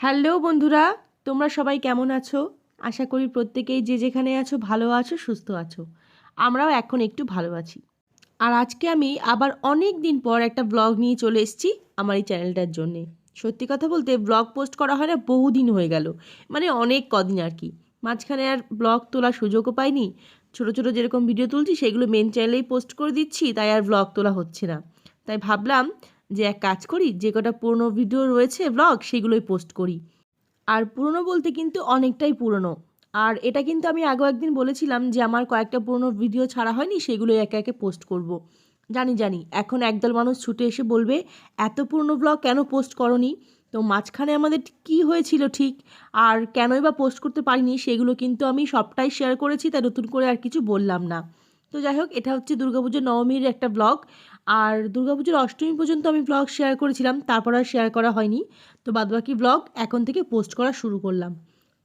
Hello বন্ধুরা, তোমরা সবাই কেমন আছো? আশা করি প্রত্যেকেই যে যেখানে আছো, ভালো আছো, সুস্থ আছো। আমরাও এখন একটু ভালো আছি। আর আজকে আমি আবার অনেক দিন পর একটা ব্লগ নিয়ে চলে এসেছি আমার এই চ্যানেলটার জন্যে। সত্যি কথা বলতে ব্লগ পোস্ট করা হয় না, বহুদিন হয়ে গেল। মানে অনেক কদিন আর কি। মাঝখানে আর ব্লগ তোলার সুযোগও পাইনি। ছোটো ছোটো যেরকম ভিডিও তুলছি, সেগুলো মেন চ্যানেলেই পোস্ট করে দিচ্ছি, তাই আর ব্লগ তোলা হচ্ছে না। তাই ভাবলাম যে এক কাজ করি, যে কটা পুরনো ভিডিও রয়েছে ব্লগ সেগুলোই পোস্ট করি। আর পুরনো বলতে কিন্তু অনেকটাই পুরনো। আর এটা কিন্তু আমি আগেও একদিন বলেছিলাম যে আমার কয়েকটা পুরনো ভিডিও ছাড়া হয়নি সেগুলো একে একে পোস্ট করব। জানি জানি, এখন একদল মানুষ ছুটে এসে বলবে, এত পুরনো ব্লগ কেন পোস্ট করনি? তো মাঝখানে আমাদের কি হয়েছিল ঠিক, আর কেনই বা পোস্ট করতে পারিনি, সেগুলো কিন্তু আমি সবটাই শেয়ার করেছি, তাই নতুন করে আর কিছু বললাম না। তো যাই হোক, এটা হচ্ছে দুর্গাপুজোর নবমীর একটা ব্লগ আর দুর্গাপুজোর অষ্টমী পর্যন্ত আমি ব্লগ শেয়ার করেছিলাম, তারপর আর শেয়ার করা হয়নি। তো বাদবাকি ব্লগ এখন থেকে পোস্ট করা শুরু করলাম।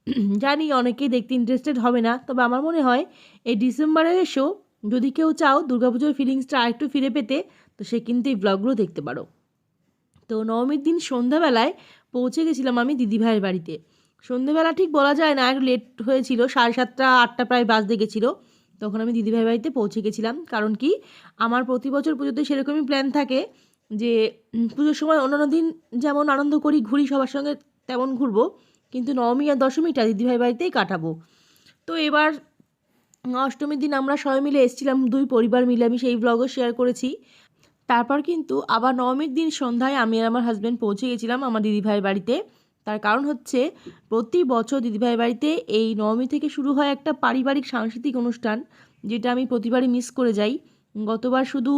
জানি অনেকেই দেখতে ইন্টারেস্টেড হবে না, তবে আমার মনে হয় এই ডিসেম্বরে এসেও যদি কেউ চাও দুর্গাপুজোর ফিলিংসটা আরেকটু ফিরে পেতে, তো সে কিন্তু এই ব্লগগুলো দেখতে পারো। তো নবমীর দিন সন্ধ্যাবেলায় পৌঁছে গেছিলাম আমি দিদিভাইয়ের বাড়িতে। সন্ধ্যেবেলা ঠিক বলা যায় না একটু লেট হয়েছিল, সাড়ে সাতটা, আটটা প্রায় বাজতে গেছিল। তখন আমি দিদিভাই বাড়িতে পৌঁছে গেছিলাম। কারণ কি? আমার প্রতি বছর পুজোতে সেরকমই প্ল্যান থাকে যে পুজোর সময় অন্যান্য দিন যেমন আনন্দ করি, ঘুরি, সবার সঙ্গে তেমন ঘুরবো। কিন্তু নবমী আর দশমীটা দিদিভাই বাড়িতেই কাটাবো। তো এবার, অষ্টমীর দিন আমরা সবাই মিলে এসেছিলাম, দুই পরিবার মিলে আমি সেই ব্লগও শেয়ার করেছি। তারপর কিন্তু আবার নবমীর দিন সন্ধ্যায় আমি আর আমার হাজব্যান্ড পৌঁছে গেছিলাম আমার দিদিভাইয়ের বাড়িতে। তার কারণ হচ্ছে প্রতি বছর দিদিভাই বাড়িতে এই নবমী থেকে শুরু হয় একটা পারিবারিক সাংস্কৃতিক অনুষ্ঠান, যেটা আমি প্রতিবারই মিস করে যাই। গতবার শুধু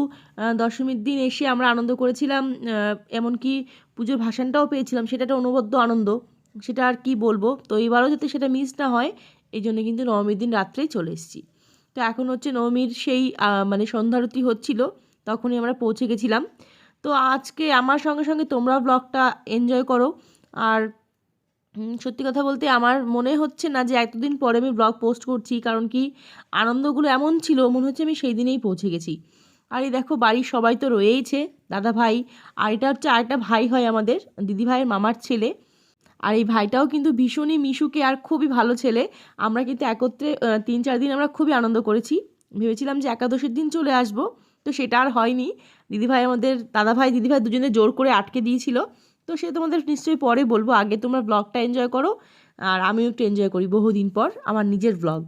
দশমীর দিন এসে আমরা আনন্দ করেছিলাম এমনকি পুজোর ভাসানটাও পেয়েছিলাম সেটা একটা অনবদ্য আনন্দ। সেটা আর কি বলব? তো এবারও যাতে সেটা মিস না হয় এই জন্য কিন্তু নবমীর দিন রাত্রেই চলে এসেছি। তো এখন হচ্ছে নবমীর সেই মানে সন্ধ্যারতি হচ্ছিল, তখনই আমরা পৌঁছে গেছিলাম। তো আজকে আমার সঙ্গে সঙ্গে তোমরা ব্লগটা এনজয় করো। আর সত্যি কথা বলতে আমার মনে হচ্ছে না যে এতদিন পরে আমি ব্লগ পোস্ট করছি, কারণ কি আনন্দগুলো এমন ছিল, মনে হচ্ছে আমি সেই দিনেই পৌঁছে গেছি। আর এই দেখো, বাড়ির সবাই তো রয়েইছে, দাদা ভাই, আর এটা হচ্ছে আরেকটা ভাই হয় আমাদের, দিদি ভাইয়ের মামার ছেলে। আর এই ভাইটাও কিন্তু ভীষণই মিশুকে আর খুবই ভালো ছেলে। আমরা কিন্তু একত্রে তিন চার দিন আমরা খুবই আনন্দ করেছি। ভেবেছিলাম যে একাদশীর দিন চলে আসব, তো সেটা আর হয়নি। দিদিভাই আমাদের দাদাভাই দিদিভাই দুজনে জোর করে আটকে দিয়েছিল। তো সে তোমাদের নিশ্চয়ই পরে বলব। আগে তোমরা ব্লগটা এনজয় করো, আর আমিও একটু এনজয় করি বহুদিন পর আমার নিজের ব্লগ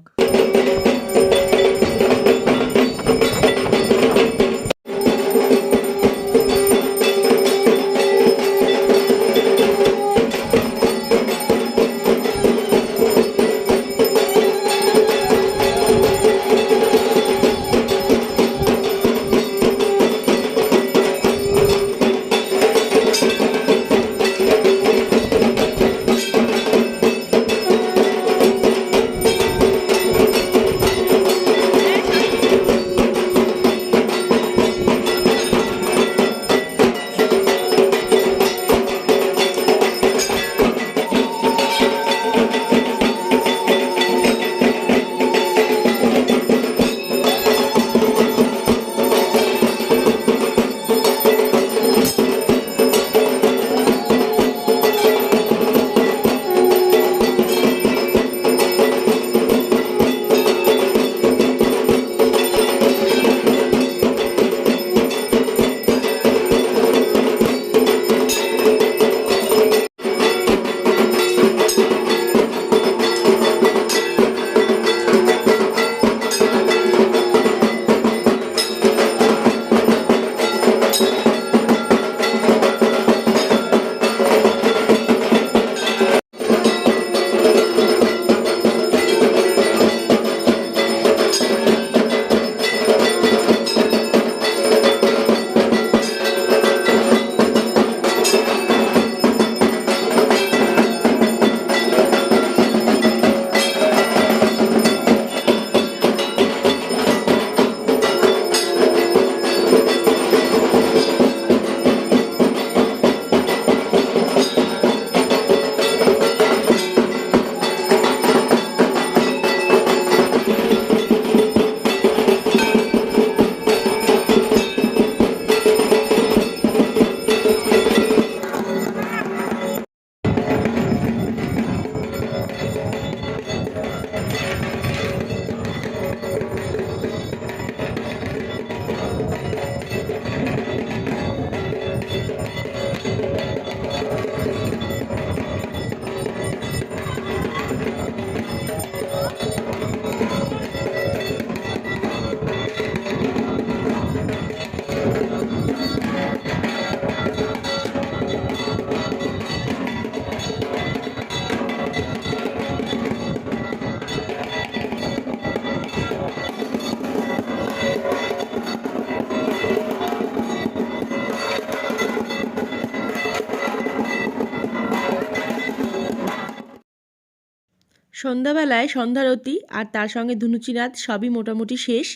সন্ধ্যাবেলায় সন্ধ্যারতি আর তার সঙ্গে ধুনুচি রাত সবই মোটামুটি শেষ।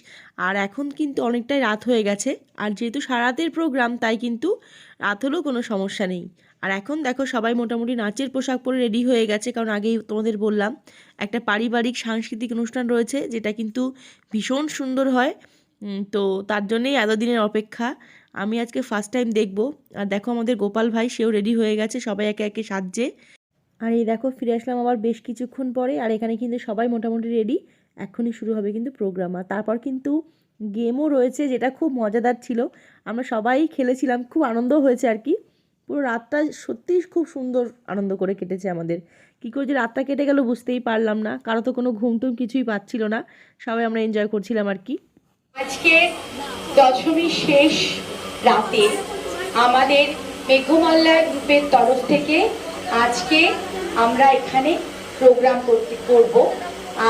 আর এখন কিন্তু অনেকটাই রাত হয়ে গেছে। আর যেহেতু সারাতের প্রোগ্রাম তাই কিন্তু রাত হলেও কোনো সমস্যা নেই। আর এখন দেখো সবাই মোটামুটি নাচের পোশাক পরে রেডি হয়ে গেছে। কারণ আগেই তোমাদের বললাম, একটা পারিবারিক সাংস্কৃতিক অনুষ্ঠান রয়েছে, যেটা কিন্তু ভীষণ সুন্দর হয়। তো তার জন্যেই এতদিনের অপেক্ষা। আমি আজকে ফার্স্ট টাইম দেখব। আর দেখো আমাদের গোপাল ভাই, সেও রেডি হয়ে গেছে। সবাই একে একে সাজছে। আর এই দেখো ফিরে আসলাম আবার বেশ কিছুক্ষণ পরে, আর এখানে কিন্তু সবাই মোটামুটি রেডি এখনই শুরু হবে কিন্তু প্রোগ্রাম আর তারপর কিন্তু গেমও রয়েছে, যেটা খুব মজাদার ছিল। আমরা সবাই খেলেছিলাম, খুব আনন্দ হয়েছে আর কি। পুরো রাতটা সত্যিই খুব সুন্দর আনন্দ করে কেটেছে আমাদের। কী করে যে রাতটা কেটে গেল বুঝতেই পারলাম না। কারও তো কোনো ঘুম টুম কিছুই পাচ্ছিল না। সবাই আমরা এনজয় করছিলাম আর কি। আজকে দশমী শেষ রাতে আমাদের মেঘমাল্লা গ্রুপের তরফ থেকে আজকে আমরা এখানে প্রোগ্রাম করতে করব।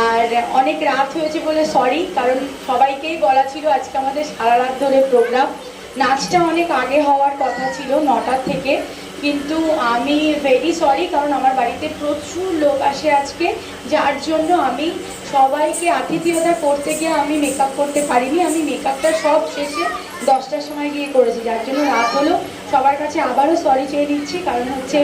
আর অনেক রাত হয়েছে বলে সরি কারণ সবাইকেই বলা ছিল আজকে আমাদের সারা রাত ধরে প্রোগ্রাম নাচটা অনেক আগে হওয়ার কথা ছিল নটার থেকে, কিন্তু আমি ভেরি সরি কারণ আমার বাড়িতে প্রচুর লোক আসে আজকে, যার জন্য আমি সবাইকে আতিথেয়তা করতে গিয়ে আমি মেকআপ করতে পারিনি। আমি মেকআপটা সব শেষে দশটার সময় গিয়ে করেছি, যার জন্য রাত হলো। সবার কাছে আবারও সরি চেয়ে দিচ্ছি কারণ হচ্ছে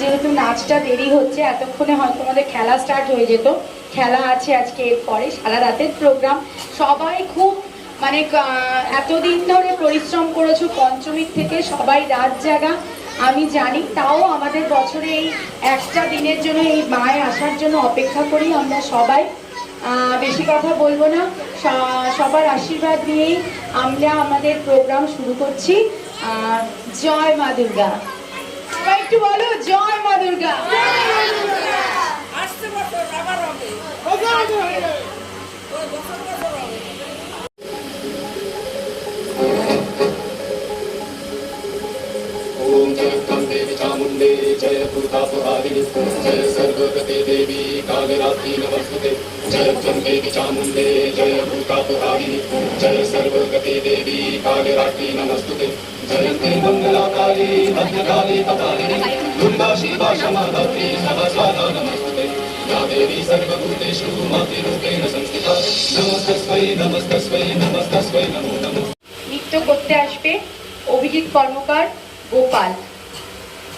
যেহেতু নাচটা দেরি হচ্ছে, এতক্ষণে হয়তো আমাদের খেলা স্টার্ট হয়ে যেত। খেলা আছে আজকে এরপরে, সারা রাতের প্রোগ্রাম সবাই খুব মানে এতদিন ধরে পরিশ্রম করেছ, পঞ্চমীর থেকে সবাই রাত জাগা। আমি জানি, তাও আমাদের বছরে এই একটা দিনের জন্য, এই মায় আসার জন্য অপেক্ষা করি আমরা সবাই। বেশি কথা বলব না। সবার আশীর্বাদ নিয়েই আমরা আমাদের প্রোগ্রাম শুরু করছি। জয় মা দুর্গা। সবাই একটু বলো জয় মা দুর্গা। আসতে বছর আবার হবে। चामुण्डे जय भूतापुरारिणि जय सर्वगते देवी कालरात्रि नमस्तुते जय कम्बे चामुण्डे जय भूतापुरारिणि जय सर्वगते देवी कालरात्रि नमस्तुते जयन्ते मङ्गलाकाली भद्रकाली कपालिनी दुर्गा शिवा क्षमा धत्री सहस्राधा नमस्तुते या देवी सर्वभूतेषु मातृरूपेण संस्थिता नमस्तस्मै नमस्तस्मै नमस्तस्मै नमो नमः নৃত্য করতে আসবে অভিজিৎ কর্মকার গোপাল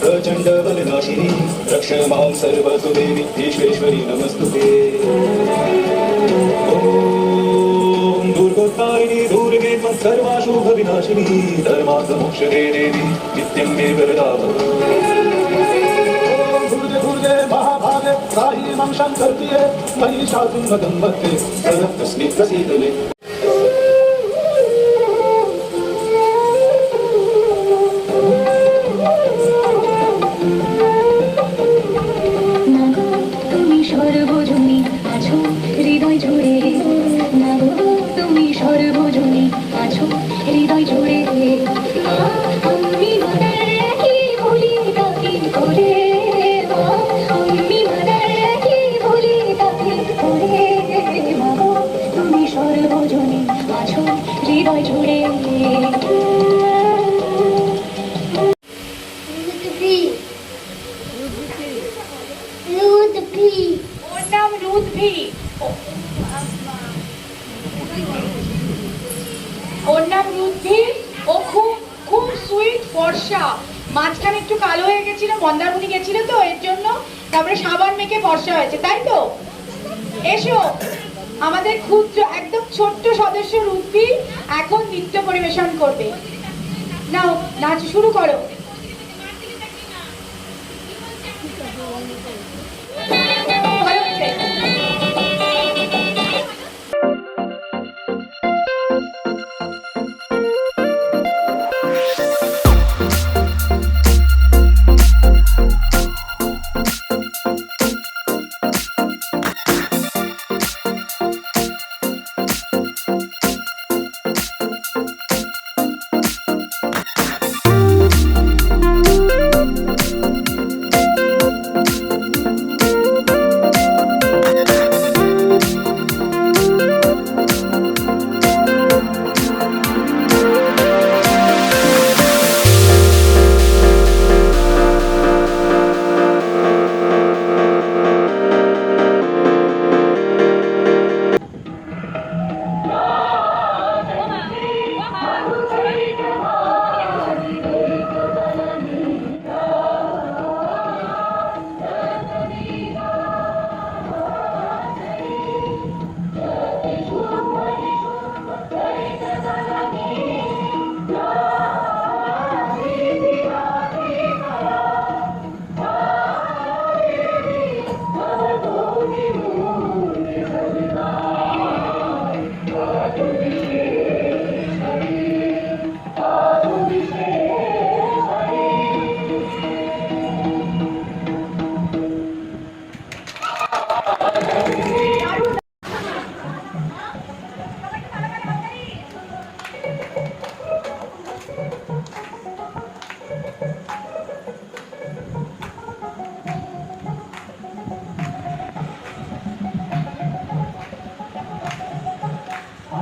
प्रचण्ड बलनाशिनी रक्ष माँ सर्वतु देवी ईश्वेश्वरी नमस्तु ते ॐ दुर्गोत्तारिणी, दुर्गे सर्वाशुभविनाशिनी धर्मार्थमोक्षदे देवी, नित्यं मे वरदा भुर्ज भुर्जे माँ शान्तर्प्रिये महिषासुं वदं वक्ते सर्वं तस्मै प्रसीद আছো হৃদয় জুড়ে ও খুব খুব সুইট ফর্সা। মাঝখানে একটু কালো হয়ে গেছিল, মন্দারমণি গেছিল তো, এর জন্য তারপরে সাবান মেখে ফর্সা হয়েছে, তাই তো? এসো, আমাদের ক্ষুদ্র, একদম ছোট্ট সদস্য রুদ্ভি এখন নৃত্য পরিবেশন করবে। নাও, নাচ শুরু করো।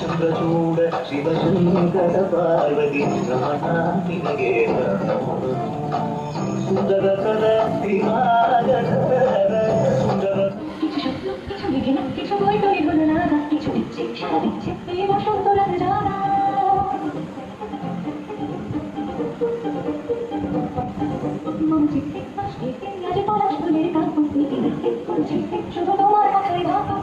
ಚಂದ್ರಚೂಡ ಶಿವಶಂಕರ ಪಾರ್ವತಿ ರಮಣಾನಿಗೆ ಸುಂದರ ಕರ ಸುಂದರ কিছু ভয় তৈরি হলো না কিছু ফুলের কাপড় দিতে দেখতে মন চিত্তে শুধু তোমার কথাই ভাবো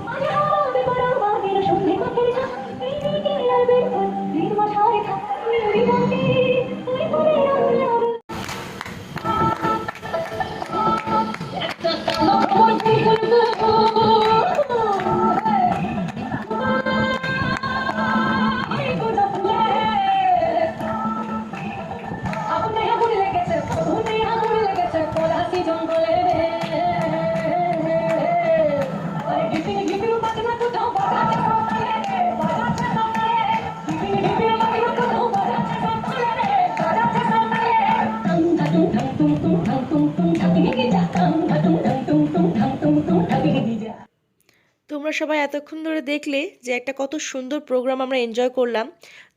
তোমরা সবাই এতক্ষণ ধরে দেখলে যে একটা কত সুন্দর প্রোগ্রাম আমরা এনজয় করলাম।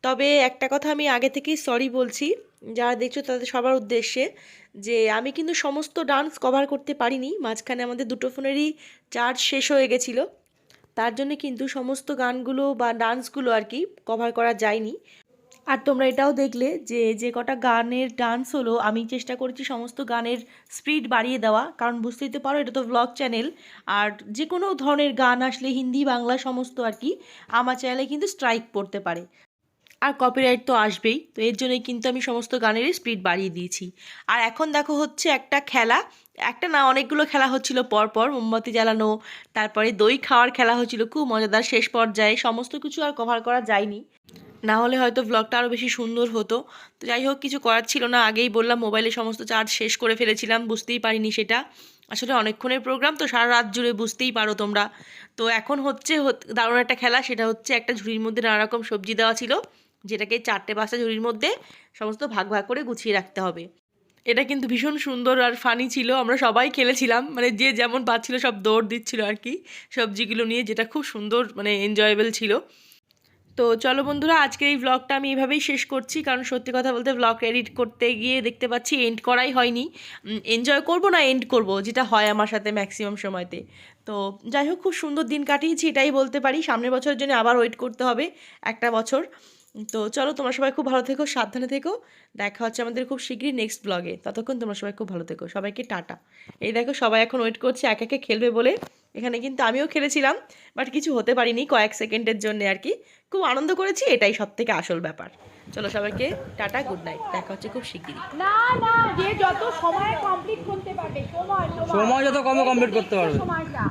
তবে একটা কথা আমি আগে থেকেই সরি বলছি, যারা দেখছ তাদের সবার উদ্দেশ্যে যে আমি কিন্তু সমস্ত ডান্স কভার করতে পারিনি, মাঝখানে আমাদের দুটো ফোনেরই চার্জ শেষ হয়ে গেছিল। তার জন্য কিন্তু সমস্ত গানগুলো বা ডান্সগুলো আর কি কভার করা যায়নি। আর তোমরা এটাও দেখলে যে যে কটা গানের ডান্স হলো, আমি চেষ্টা করেছি সমস্ত গানের স্পিড বাড়িয়ে দেওয়া। কারণ বুঝতেই তো পারো, এটা তো ব্লগ চ্যানেল আর যে কোনো ধরনের গান আসলে হিন্দি, বাংলা সমস্ত আর কি, আমার চ্যানেলে কিন্তু স্ট্রাইক পড়তে পারে। আর কপিরাইট তো আসবেই, তো এর জন্যই কিন্তু আমি সমস্ত গানেরই স্পিড বাড়িয়ে দিয়েছি। আর এখন দেখো হচ্ছে একটা খেলা। একটা না, অনেকগুলো খেলা হচ্ছিল পরপর, মোমবাতি জ্বালানো, তারপরে দই খাওয়ার খেলা হচ্ছিল, খুব মজাদার শেষ পর্যায়ে, সমস্ত কিছু আর কভার করা যায়নি। না হলে হয়তো ব্লগটা আরও বেশি সুন্দর হতো। তো যাই হোক, কিছু করার ছিল না। আগেই বললাম মোবাইলে সমস্ত চার্জ শেষ করে ফেলেছিলাম, বুঝতেই পারিনি সেটা। আসলে অনেকক্ষণের প্রোগ্রাম তো সারা রাত জুড়ে বুঝতেই পারো তোমরা। তো এখন হচ্ছে দারুণ একটা খেলা, সেটা হচ্ছে একটা ঝুড়ির মধ্যে নানা রকম সবজি দেওয়া ছিল, যেটাকে চারটে পাঁচটা ঝুড়ির মধ্যে সমস্ত ভাগ ভাগ করে গুছিয়ে রাখতে হবে। এটা কিন্তু ভীষণ সুন্দর আর ফানি ছিল, আমরা সবাই খেলেছিলাম মানে যে যেমন পাচ্ছিল সব দৌড় দিচ্ছিল আর কি, সবজিগুলো নিয়ে, যেটা খুব সুন্দর মানে এনজয়েবল ছিল। তো চলো বন্ধুরা, আজকের এই ব্লগটা আমি এভাবেই শেষ করছি। কারণ সত্যি কথা বলতে ব্লগ এডিট করতে গিয়ে দেখতে পাচ্ছি এন্ড করাই হয়নি। এনজয় করব না এন্ড করব, যেটা হয় আমার সাথে ম্যাক্সিমাম সময়তে। তো যাই হোক, খুব সুন্দর দিন কাটিয়েছি, এটাই বলতে পারি। সামনের বছরের জন্য আবার ওয়েট করতে হবে একটা বছর। তো চলো তোমরা সবাই খুব ভালো থেকো সাবধানে থেকো। দেখা হচ্ছে আমাদের খুব শীঘ্রই নেক্সট ব্লগে ততক্ষণ তোমরা সবাই খুব ভালো থেকো। সবাইকে টাটা। এই দেখো সবাই এখন ওয়েট করছে এক একে খেলবে বলে। এখানে কিন্তু আমিও খেলেছিলাম বাট কিছু হতে পারিনি কয়েক সেকেন্ডের জন্য আর কি। খুব আনন্দ করেছি এটাই সব থেকে আসল ব্যাপার। চলো সবাইকে টাটা গুড নাইট দেখা হচ্ছে খুব শিগগিরই। না না যে যত সময় কমপ্লিট করতে পারবে সময় সময়। যত কমে কমপ্লিট করতে পারবে। সময়টা